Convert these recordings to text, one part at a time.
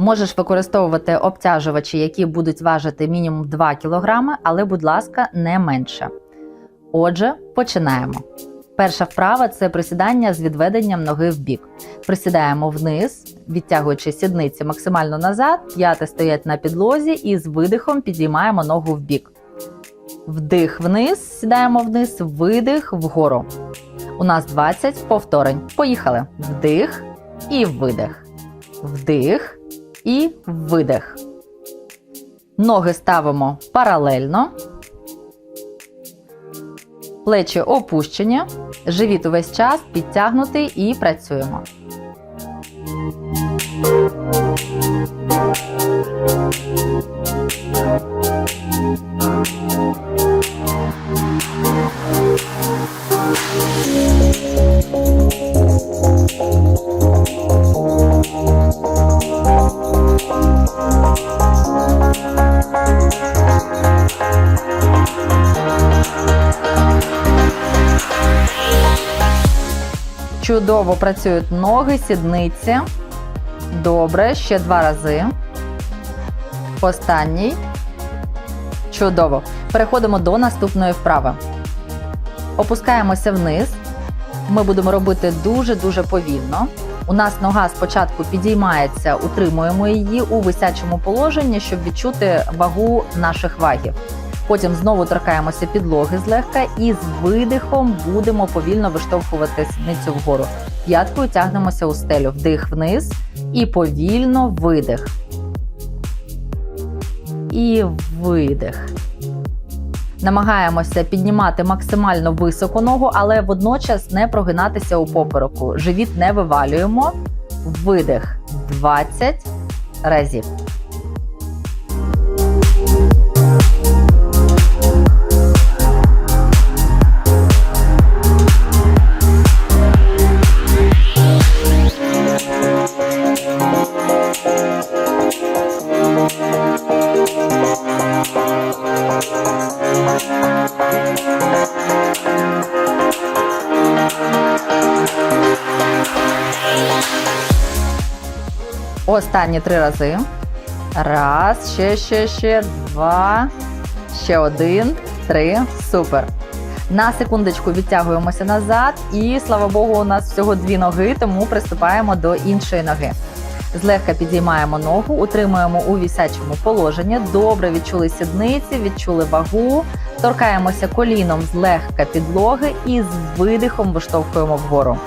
Можеш використовувати обтяжувачі, які будуть важити мінімум 2 кг, але, будь ласка, не менше. Отже, починаємо. Перша вправа це присідання з відведенням ноги в бік. Присідаємо вниз, відтягуючи сідниці максимально назад, п'яти стоять на підлозі і з видихом підіймаємо ногу в бік. Вдих вниз, сідаємо вниз, видих вгору. У нас 20 повторень. Поїхали. Вдих і видих. Вдих і видих. Ноги ставимо паралельно. Плечі опущені. Живіт увесь час підтягнутий і працюємо. Чудово працюють ноги, сідниці. Добре, ще два рази. Останній. Чудово. Переходимо до наступної вправи. Опускаємося вниз. Ми будемо робити дуже-дуже повільно. У нас нога спочатку підіймається, утримуємо її у висячому положенні, щоб відчути вагу наших вагів. Потім знову торкаємося підлоги злегка і з видихом будемо повільно виштовхувати сідницю вгору. П'яткою тягнемося у стелю. Вдих вниз і повільно видих. І видих. Намагаємося піднімати максимально високо ногу, але водночас не прогинатися у попереку. Живіт не вивалюємо. Видих 20 разів. Останні три рази. Раз, ще, ще, ще, два, ще один, три. Супер. На секундочку відтягуємося назад, і слава Богу, у нас всього дві ноги, тому приступаємо до іншої ноги. Злегка підіймаємо ногу, утримуємо у вісячому положенні. Добре відчули сідниці, відчули вагу. Торкаємося коліном злегка підлоги і з видихом виштовхуємо вгору.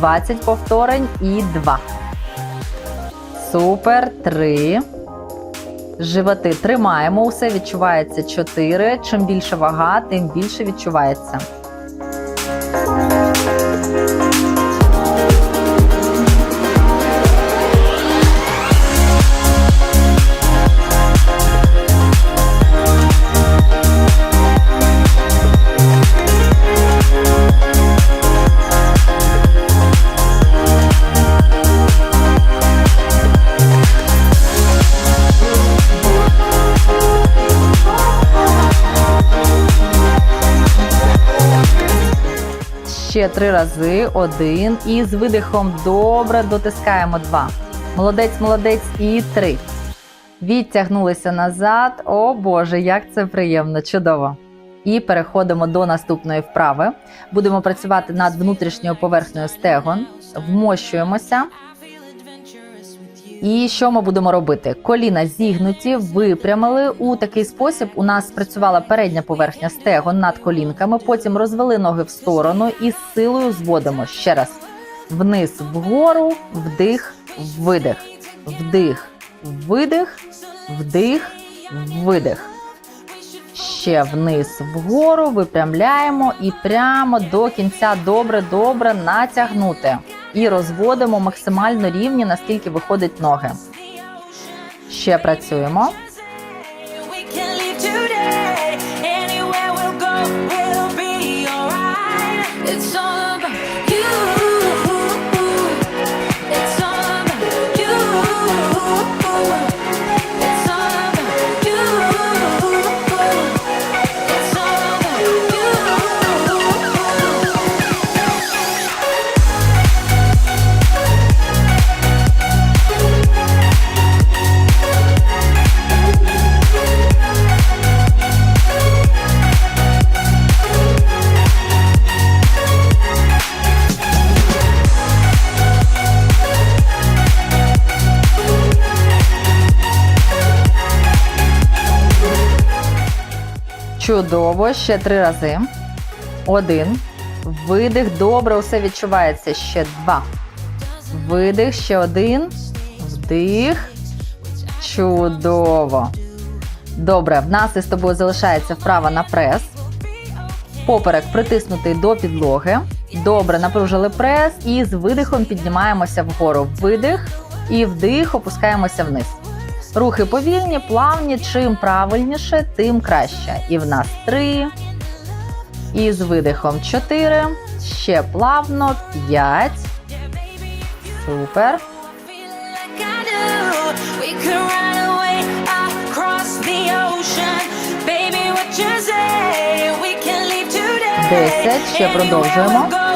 20 повторень і 2. Супер. Три. Животи тримаємо. Усе відчувається 4. Чим більше вага, тим більше відчувається. Ще три рази. Один. І з видихом добре дотискаємо два. Молодець, молодець. І три. Відтягнулися назад. О Боже, як це приємно! Чудово! І переходимо до наступної вправи. Будемо працювати над внутрішньою поверхнею стегон. Вмощуємося. І що ми будемо робити? Коліна зігнуті, випрямили. У такий спосіб у нас спрацювала передня поверхня стегон над колінками. Потім розвели ноги в сторону і з силою зводимо ще раз. Вниз, вгору, вдих, видих, вдих, видих, вдих, видих. Ще вниз вгору, випрямляємо і прямо до кінця добре-добре натягнути. І розводимо максимально рівні, наскільки виходить ноги. Ще працюємо. It's can Чудово. Ще три рази. Один. Видих. Добре, усе відчувається. Ще два. Видих. Ще один. Вдих. Чудово. Добре, в нас із тобою залишається вправа на прес. Поперек притиснутий до підлоги. Добре, напружили прес і з видихом піднімаємося вгору. Видих і вдих, опускаємося вниз. Рухи повільні, плавні. Чим правильніше, тим краще. І в нас три. І з видихом чотири. Ще плавно. П'ять. Супер. Feeling like I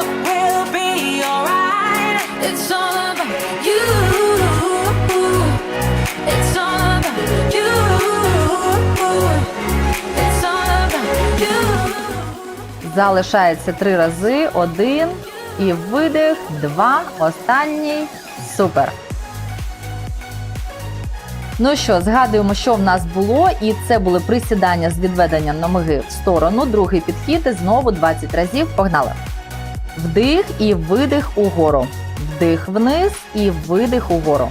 Залишається три рази. Один. І видих. Два. Останній. Супер. Ну що, згадуємо, що в нас було, і це були присідання з відведенням ноги в сторону. Другий підхід і знову 20 разів. Погнали. Вдих і видих угору. Вдих вниз і видих угору.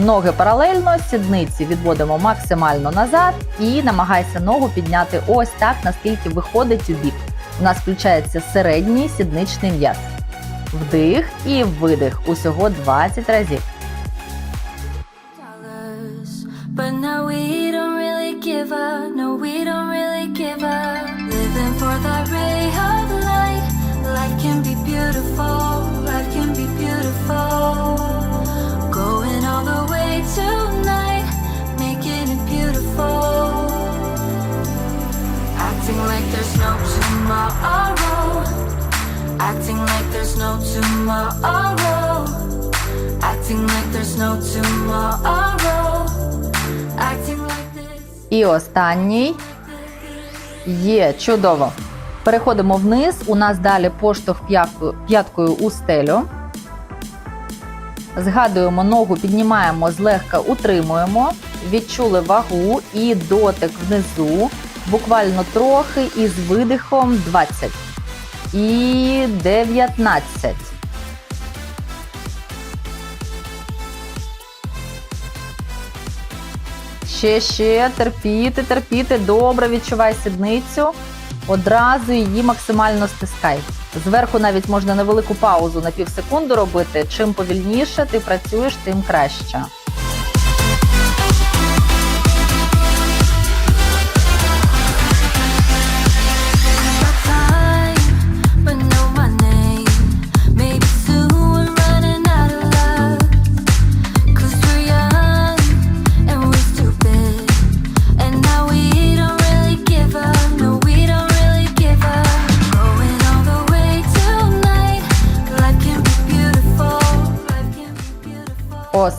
Ноги паралельно, сідниці відводимо максимально назад і намагайся ногу підняти ось так, наскільки виходить у бік. У нас включається середній сідничний м'яз. Вдих і видих. Усього 20 разів. Tomorrow. Acting like there's no tomorrow. Acting like there's no tomorrow. Acting like this. І останній. Є чудово. Переходимо вниз. У нас далі поштовх п'яткою, у стелю. Згадуємо ногу, піднімаємо злегка, утримуємо. Відчули вагу і дотик внизу. Буквально трохи і з видихом 20. І 19. Ще, ще, терпіти, терпіти. Добре, відчувай сідницю. Одразу її максимально стискай. Зверху навіть можна невелику паузу на пів секунди робити. Чим повільніше ти працюєш, тим краще.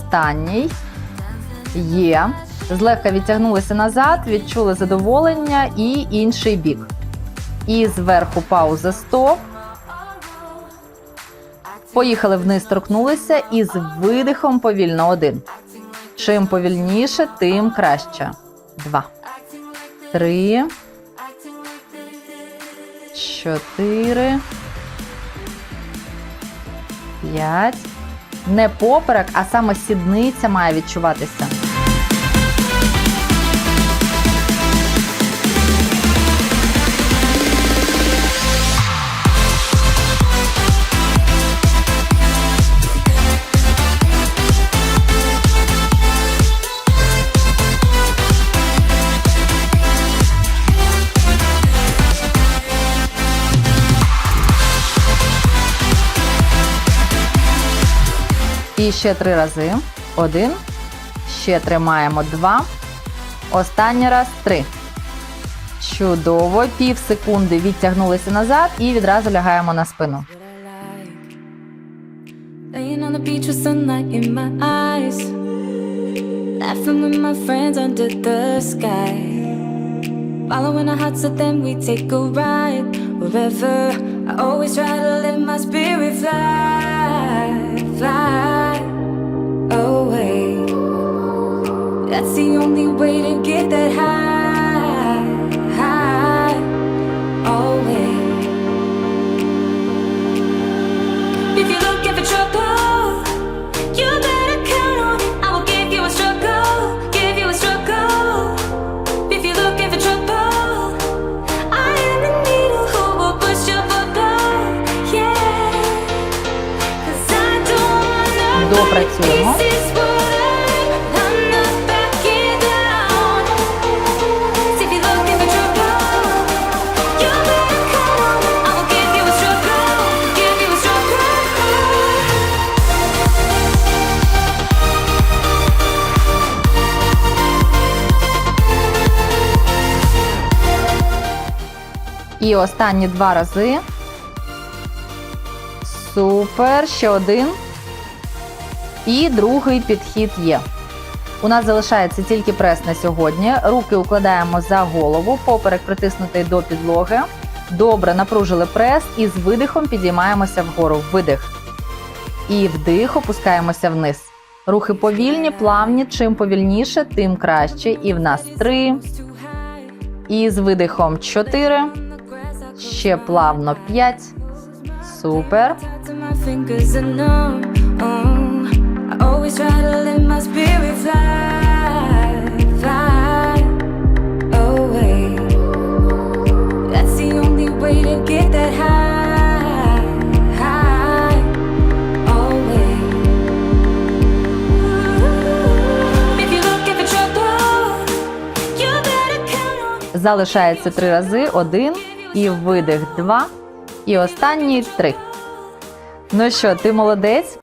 Останній є. Злегка відтягнулися назад, відчули задоволення і інший бік. І зверху пауза стоп. Поїхали вниз, торкнулися і з видихом повільно один. Чим повільніше, тим краще. Два, три, чотири, п'ять. Не поперек, а саме сідниця має відчуватися. І ще три рази. Один. Ще тримаємо два. Останній раз три. Чудово. Пів секунди відтягнулися назад і відразу лягаємо на спину. Laying on the beach with sunlight in my eyes. Laughing with my friends under the sky. Following our hearts, so then we take a ride. Wherever I always try to let my spirit fly, fly That's the only way to get that high, І останні два рази. Супер. Ще один. І другий підхід є. У нас залишається тільки прес на сьогодні. Руки укладаємо за голову, поперек притиснутий до підлоги. Добре напружили прес і з видихом підіймаємося вгору. Видих. І вдих, опускаємося вниз. Рухи повільні, плавні. Чим повільніше, тим краще. І в нас три. І з видихом чотири. Ще плавно п'ять. Супер. Oh. Залишається три рази. Один. І видих два. І останній три. Ну що, ти молодець?